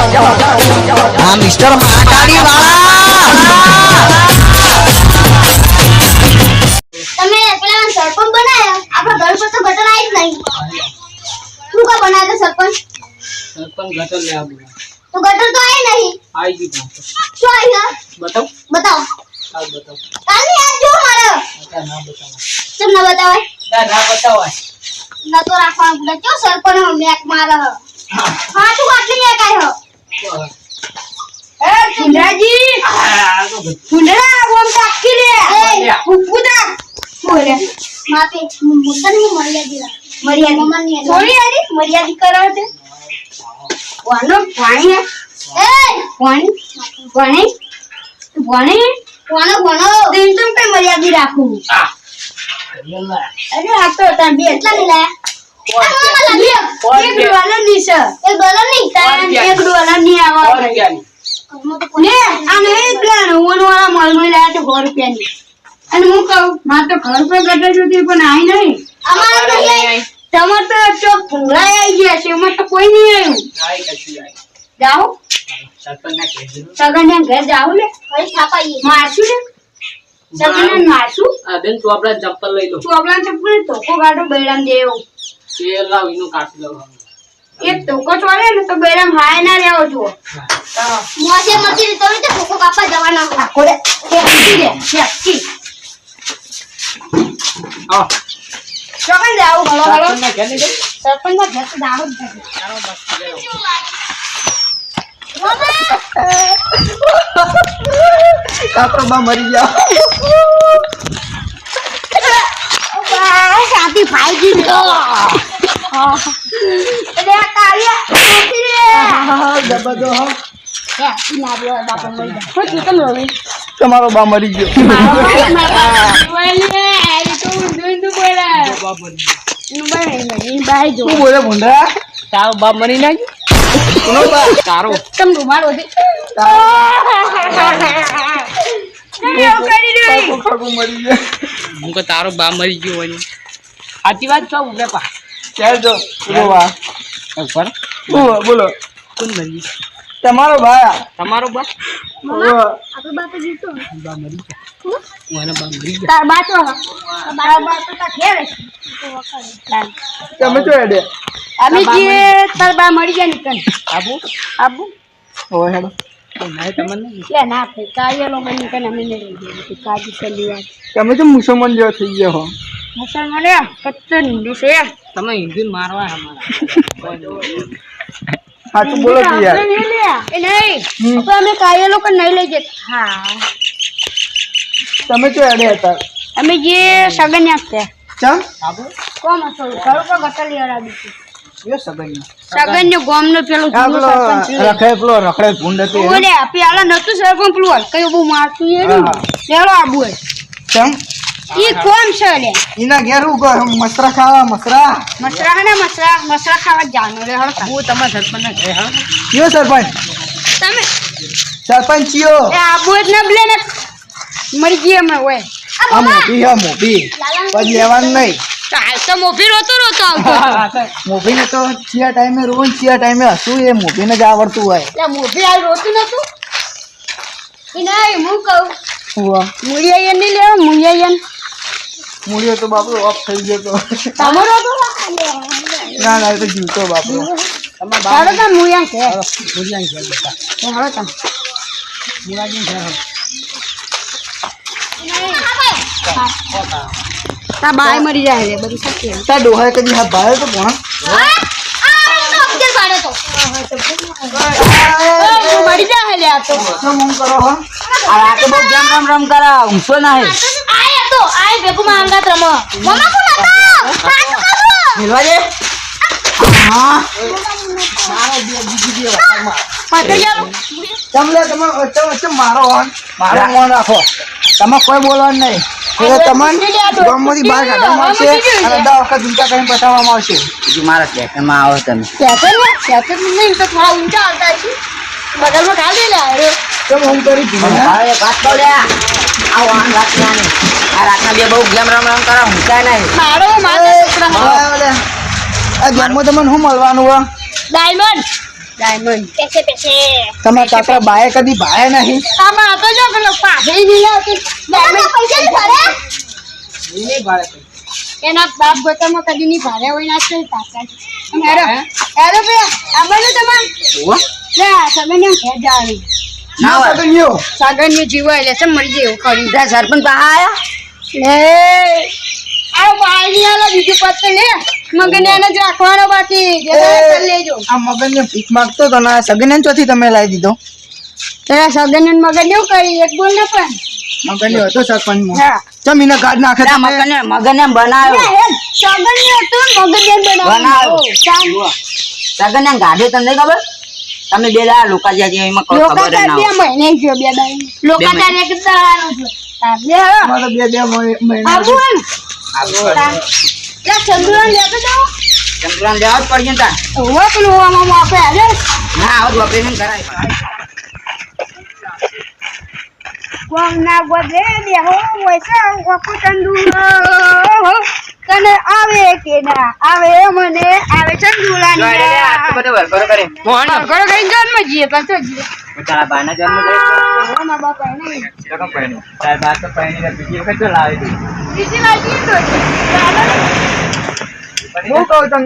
હા મિસ્ટર માટાડી વાળા તમે પેલા સરપંચ બનાયા આપણા ઘર પર તો ગટર આવી જ નહીં તું કા બનાયા તા સરપંચ સરપંચ ગટર લે આવું તો ગટર તો આવી નહીં આવી ગઈ. શું આવી છે બતાવ બતાવો આ બતાવ કાલની આજ જો મારે ના બતાવ ચમ ના બતાવાય ના ના બતાવાય ના તો રાખવાનું પડે કયો સરપંચ મેક મારે હા તું આટલી મેક આવ્યો એ સુંદરાજી! આ તો બધું. સુંદરા ઓમ તાકી લે એ, ઉપુદા બોલે માપે મુદ્દા ની મર્યાદા મર્યાદા થોડી આની મર્યાદા કરો છે. વાનો પાણી એ પાણી પાણી પાણી વાનો વાનો દિન તું કઈ મર્યાદા રાખું. અરે આ તો બે એટલા પાંચ એક ડોલરની છે. એક ડોલરની પાંચ એક ડોલરની સો ને આ નહીં નવ્વાણું વાળા મળમાં લાયા તો સો રૂપિયાની અને હું કહું મારે તો ઘર પર ગટર જોતી પણ આઈ નહીં. અમારે તો અમારે અહીં અહીં. તમારે તો ચોક ભૂંગળાઈ આવી ગયા છે એમાં તો કોઈ નહીં આવ્યું આય કશું આય. જાઓ. સરપંચના કહેજો. સગન ઘર જાવ લે. ફરી થાપાઈએ મારશું ને સગન મારશું. બેન તું આપણા ચપ્પલ લઈ લો. ચોપડા ચપ્પલ તો ગાડો બૈરામ દેવો. તે લાવ એનું કાઢી લઉં એક ધોકો ચોરે ને તો બેરામ હાય ના રહેવો જો મોજે મતી તો તો ધોકો કાપા જવાના હોય કોડે ફેંકી દે ફેંકી આવો. ચોકન જાવ હલો હલો સરપંચ ના ઘર તો જ. કાપરો બા મરી ગયા. ભાઈ જી લો. એટલે આ કાળિયા શાંતિ રે દબદો હો. તમારો બા મરી ગયો. શું બોલે ભૂંડરા તારો બા મરી ના ગયો? કોનો બા? તારો. કાકો કાકો મરી ગયા. હું કે તારો બા મરી ગયો. સાચી વાત કહું ઉભરે પા. ચાલ જો બોલો ઉપર બોલો બોલો. કોણ મરી તમારો ભાઈ તમારો બા? આપણો બા તો જીતો બા મરી ગયા. હું? એનો બાપ મરી ગયા. તાર બાતો તાર બાતો તા ઘેર તમે તો એડે અમે જે તાર બા મરી ગયા નીકળ આબુ? આબુ? ઓ હેડો. તમે તો મુસલમાન જેવા થઈ ગયા હો. મુસલમાન રે હિન્દુ છે તમે હિન્દુ મારવા અમારા સાચું બોલો કે યાર આપણે નહીં લે એ નહીં તો અમે કાયલો કે નહીં લઈ જતા હા તમે જો હેડે હતા અમે જે સગન છે ચમ આબુ કોમ હતો ઘર પર ગટર લેવા હતી સગન સગન ગોમ નો પેલું પેલો રખડે પેલો રખડે ભૂંડ હતી ઓલે પેલા નતું સરપંચ પેલું કયું બહુ મારતું એ હા. આબુ ચમ ઈ કોમ છે લે? એના ઘેર હું મસરા ખાવા મસરા. મસરા ને મસરા મસરા ખાવા જાનો રે હળકા હું તમારા સરપંચના ઘરે હા કયો સરપંચ? તમે. સરપંચ કયો? એ આબુ જ ન બ્લે ને. મરી ગઈ અમે ઓય. આ મોભી હે મોભી. પછી લેવાનું નહીં. હાલ તો મોભી રોતો રોતો આવતો તો. ચિયા ટાઈમે રોવું ચિયા ટાઈમે હસવું એ મોભીને જ આવડતું હોય. એટલે મોભી આ રોતું નતું? એ નહીં હું કહું. મુળિયાયન નહીં લેવા મુળિયાયન મૂળિયો તો બાપુ ઓફ થઈ ગયો તો. તમારો તો ના ના એ તો જીવતો બાપુ ચાલો તા મુળિયા છે મુરિયાની ઘેર બેઠા. એ હાલો તા મુરાજીની ઘેર હવે. તા બાય મરી જાય રે બધી સાચી તા ડોહાએ કદી હા બાય તો ભણ મરી જાય લે આ તો મમ કરો હો આ રાતે બહુ ગેમ રમ રમ કરા ઊંઘશો ના હે આય તો આય ભેગું માં અંગાત મમ્મા કોણ હતા મિલવા દે પાછળ જાઓ તમે તમે વચ્ચે વચ્ચે મારો હોન મારો મોન રાખો તમે કોઈ બોલવાનું નહીં એટલે તમને ગામમાંથી બહાર કાઢવામાં આવશે અને દસ વખત ઊંચા કરીને બતાવવામાં આવશે. બીજું મારા સ્ટેશનમાં આવો તમે. ને સેકન્ડ નહીં તો થોડા ઊંચા આવતા છે. બગલમાં ખાલ દે લે અરે કેમ હું કરી દીધું હે? વાત તો લે. આ રાતના ને આ રાતના બે બહુ ગેમ રમ રમ કરા ઊંઘાય નહીં. મારો મારો છોકરા આ ગેમમાં તમને શું મળવાનું હો? ડાયમંડ. ડાયમંડ પેસે પેસે તમારા કાકા બાએ કદી ભાયા નહીં? આમાં તો જો પેલો પાઘડી નહીં આવતી. ડાયમંડ પૈસા નહીં ભરે એના બાપ ગોતામાં કદી નહીં ભારે હોય ના છે કાકા હેરો હેરો બે આ બધું તમાર? એમ ઘેર જાવી ના. સગનીઓ. જીવો એટલે છે મરી જાય એવું કર્યું સરપંચ પાહા લે. આ બાયની આલો બીજું પત્તે લે. મગન એને જ રાખવાનો બાકી. જે તમે લેજો. આ મગનને ભીખ માંગતો તો ને સગન ચોથી તમે લાવી દીધો. તેના સગન મગન એવું કરી એક બોલ ને પણ. મગન હતો સરપંચ હા. ચમ એને ગાઢ નાખે મગને બનાવ્યો. સગન ને હતું મગન ને બનાવ્યું. બનાવ્યો. સગને ગાડી તમને ખબર? તમે બે દાડા લોકા જ્યાં જ્યાં એમાં ખબર ના બે મહિને બે એક બે બે ને આવું તાર ચંદ્રન લેતો જાઓ. ચંદ્રાન લેવા જ પડશે ને તાર. પેલું આપે ના આવું કરાય કોમ ના વૈસા કે ના? આવે મને આવે ચંદુલા બધું કરે. ગઈ જન્મ જીએ પાછો જીએ તારા બાના જન્મ બાપા નહીં. તો? તારા બા તો બીજી વખત તો લાવી બીજી વાર છે ને. હું કહું તમ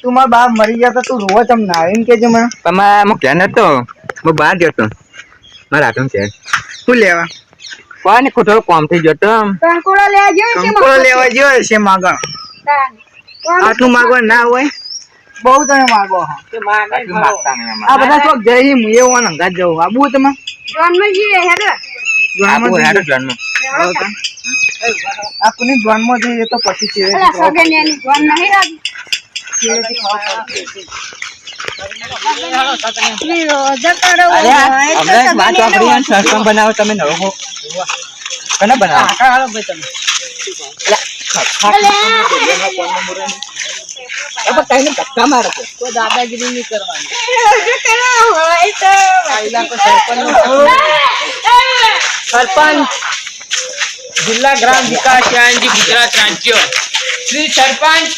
તું મારા બાપ મરી ગયા તો તું રોવો તમ ના આવે એમ કેજે મને તમારે હું ધ્યાન નતો. હું બહાર ગયો હતો મારા હાથમાં છે. શું લેવા? કોને ખોટો કોમ થઈ ગયો તો. કંકોડો લેવા જેવું છે કંકોડો લેવા છે માગણ આટલું માગો ના હોય? બહુ તમે માગો. આ બધા ચોક જઈ હું એવું અંગાત જવું આબુ તમે? જન્મ જીએ હેડો આબુ હેડો જન્મ. આ કોની જઈએ તો પછી છે નહીં બનાવો તમે હો. કોને બનાવો એ પણ કઈને ધક્કા મારે છે. સરપંચ જિલ્લા ગ્રામ વિકાસ યાનજી ગુજરાત રાજ્ય. શ્રી સરપંચ.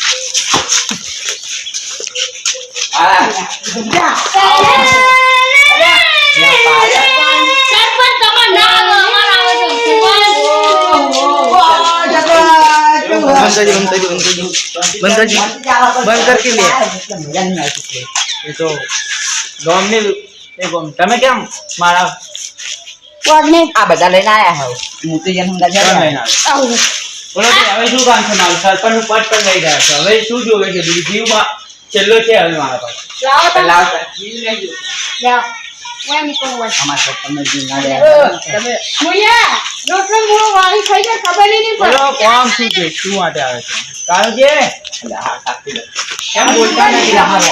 તમે કેમ? મારા આ બધા લઈને આયા હવે મોટી જન હંગાત કોણ જાય. લઈને આવ્યો? બોલો કે હવે શું કામ છે મારું સરપંચનું પદ પણ લઈ ગયા છે હવે શું જોવે છે બીજું જીવમાં છેલ્લો છે હવે મારા પાસે લાવો તાર. અમારા સરપંચનો જીવ ના જાય. રોટલો મૂળો વાળી ખાઈ જાય ખબર નહીં બોલો પડે શું છે શું માટે આવે છે કારણ કે આ કાપી લો. બોલતા નથી આવું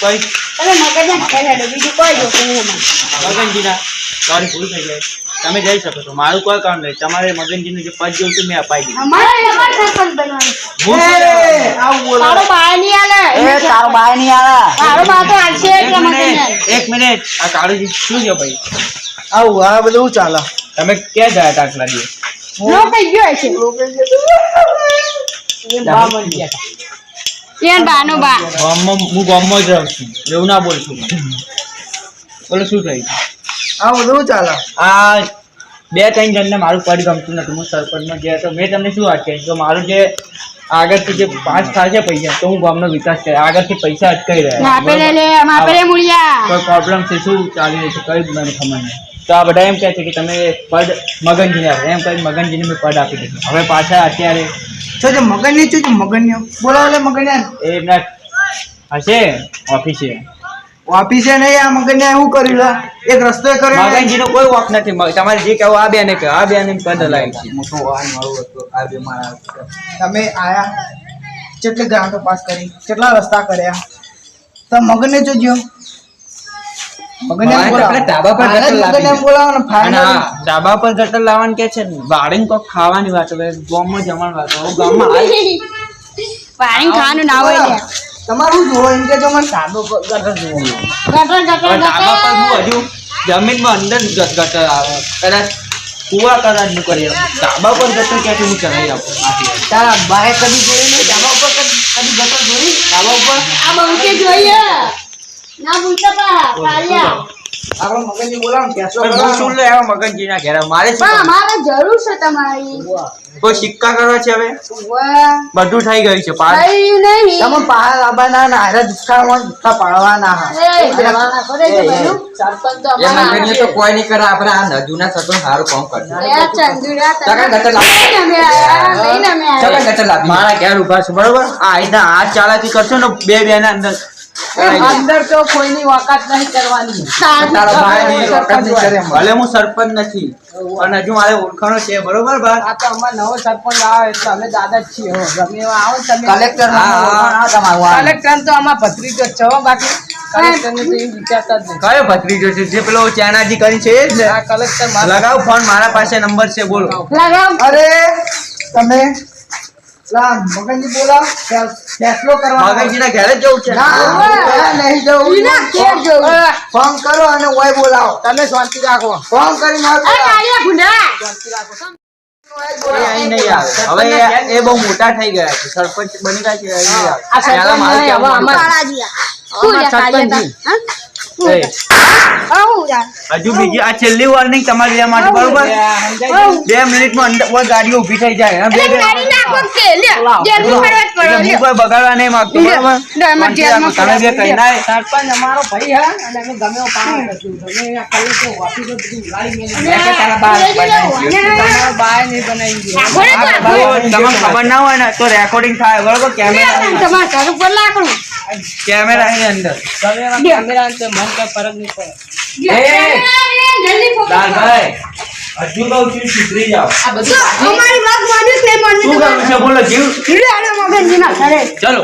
કઈ તમે મગજ ખેલાડો બીજું કોઈ જોતું નહીં એમાં. સોરી ભૂલ થઈ જાય તમે જઈ શકો છો. મારું કોઈ કામ નહીં. તમારે મગનજીનું જે પદ જોયું હતું મેં અપાઈ દીધું. અમારે તમારે સરપંચ બનવાનું. શું એ, આવું બોલો. તારો બહાર નહીં આલે એ તારો બાય નહીં આવે. તારો બા તો હાલશે એક મિનિટ એક મિનિટ. આ કાળુજી શું છે ભાઈ? આવું આ બધું ચાલે. તમે ક્યાં ગયા હતા આટલા દિવસ નો કઈ ગયો છે. ત્યાં બાનો બા. ગામમાં હું ગામમાં જ રહું છું. એવું ના બોલ છું બોલો શું થયું? આ બધું ચાલે આ બે ત્રણ જણને મારું પદ ગમતું નથી હું સરપંચમાં જે તો મેં તમને શું વાત તો મારું જે આગળથી જે પાંચ થાય છે પૈસા તો હું ગામનો વિકાસ કરે આગળથી પૈસા અટકાઈ રહ્યા માપે લે લે માપે લે મુળિયા. કોઈ પ્રોબ્લેમ છે શું ચાલી રહ્યું છે કઈ મને ખબર. નહીં તો આ બધા એમ કહે છે કે તમે પદ મગનજીને આપો. એમ કહી મગનજીને મેં પદ આપી દીધું. હવે પાછા અત્યારે છો જે મગનની છું મગનની. મગન બોલાવો લે મગન એ એમના હશે ઓફિસે. ઓફિસે નહીં આ મગન ને શું કર્યું લા? એક રસ્તો કર્યો ને. મગનજીનો કોઈ વોક નથી. તમારે જે કહેવું આ બેને કહો. આ બેને કદ લાવી મોટો વાહન હતો. આ બે મારા તમે આયા? કેટલી ગ્રાન્ટો પાસ કરી? કેટલા રસ્તા કર્યા? તો મગન ને જોજો મારે ધાબા પર ગટર લાવવાનું કે છે ને? વાડીને કોક ખાવાની વાત હવે ગામમાં જમણ વાત હવે ગામમાં આવી ખાવાનું ના હોય લે તમારું જોવો એમ કે જો મને સાદો ગટર જુઓ ગટર ગટર ધાબા પર હું હજુ જમીનમાં અંદર ગટર આવે. કદાચ કુવા કદાચનું કરી આપું. ધાબા પર ગટર ક્યાંથી હું ચલાવી આપું? તારા બાએ કદી જોઈ નહીં? ધાબા ઉપર કદી કદી ગટર જોઈ ધાબા ઉપર? આ બંકે જોઈએ. ના ભૂલતા પા કાલિયા આપણો મગનજી બોલાવો ને આવા મગનજીના ઘેર? મારે શું પણ જરૂર છે તમારી. કોઈ સિક્કા કરવા છે હવે બધું થઈ ગયું છે પાસ તમે પહાડ લાવવાના ના હારે દુષ્કાળમાં દુષ્કાળ પાડવાના હા કરે મંગળીએ તો કોઈ નહીં કરે આપણે આ નજુના સરપંચ સારું કામ કરશે એ ચંદુરા તમે ચકા ગટર લાવો. અમે આયા, લઈને અમે ચકા આયા. ગટર લાવી મારા ઘેર ઊભા છે બરોબર આ રીતના હાથ ચાલાકી કરશો ને બે બે ના અંદર અંદર તો કોઈની વાકાત નહીં કરવાની. તારા ભાઈની વખત નહીં કરે ભલે હું સરપંચ નથી પણ હજુ મારે ઓળખાણો છે બરોબર બા આ તો અમાર નવો સરપંચ આવે એટલે અમે દાદા જ છીએ. ગમે એવા આવો તમે. કલેક્ટર કલેક્ટર તો આમાં ભત્રીજો છો બાકી કયો ભત્રીજો છે? જે પેલો ચાનાજી કરી છે એ જ ને? આ કલેક્ટર લગાવ ફોન મારા પાસે નંબર છે બોલો. લગાવ. અરે તમે મગનજી બોલાવો ફેસલો કરવાનો મગનજીના ઘેર જવું છે. નહીં જવું. ઈના જવું. ફોન કરો અને ઓય બોલાવો. તમે શાંતિ રાખો. ફોન કરી આવે. હવે એ- એ બહુ મોટા થઈ ગયા છે. સરપંચ બની ગયા છે હજુ બીજી આ છેલ્લી વોર્નિંગ તમારી આ માટે બરોબર? બે મિનિટમાં અંદર ગાડીઓ ઊભી થઈ જાય. બે હું કોઈ બગાડવા નહીં માંગતો બરોબર? તમે ના સરપંચ અમારો ભાઈ હા અને અમે ગમે બધું મેં તારા તમારો નહીં બનાવી તમને ખબર ના હોય ને તો રેકોર્ડિંગ થાય બરોબર? કેમેરા તમારા ઘર ઉપર લાકડું. કેમેરા અંદર. કેમેરા મન કઈ ફરક નહીં પડે. એ! જલ્દી ફોકસ કરો. લાલભાઈ હજુ કહું છું સુધરી જાઓ. આ બધું અમારી વાત માન્યું છે, શું માન્યું કરવું છે? બોલો જીવ. જીવડે આને મગનજીના ઘરે. ચલો.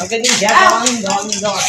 મગજની ઘેર જવાનું જવાનું જવાનું.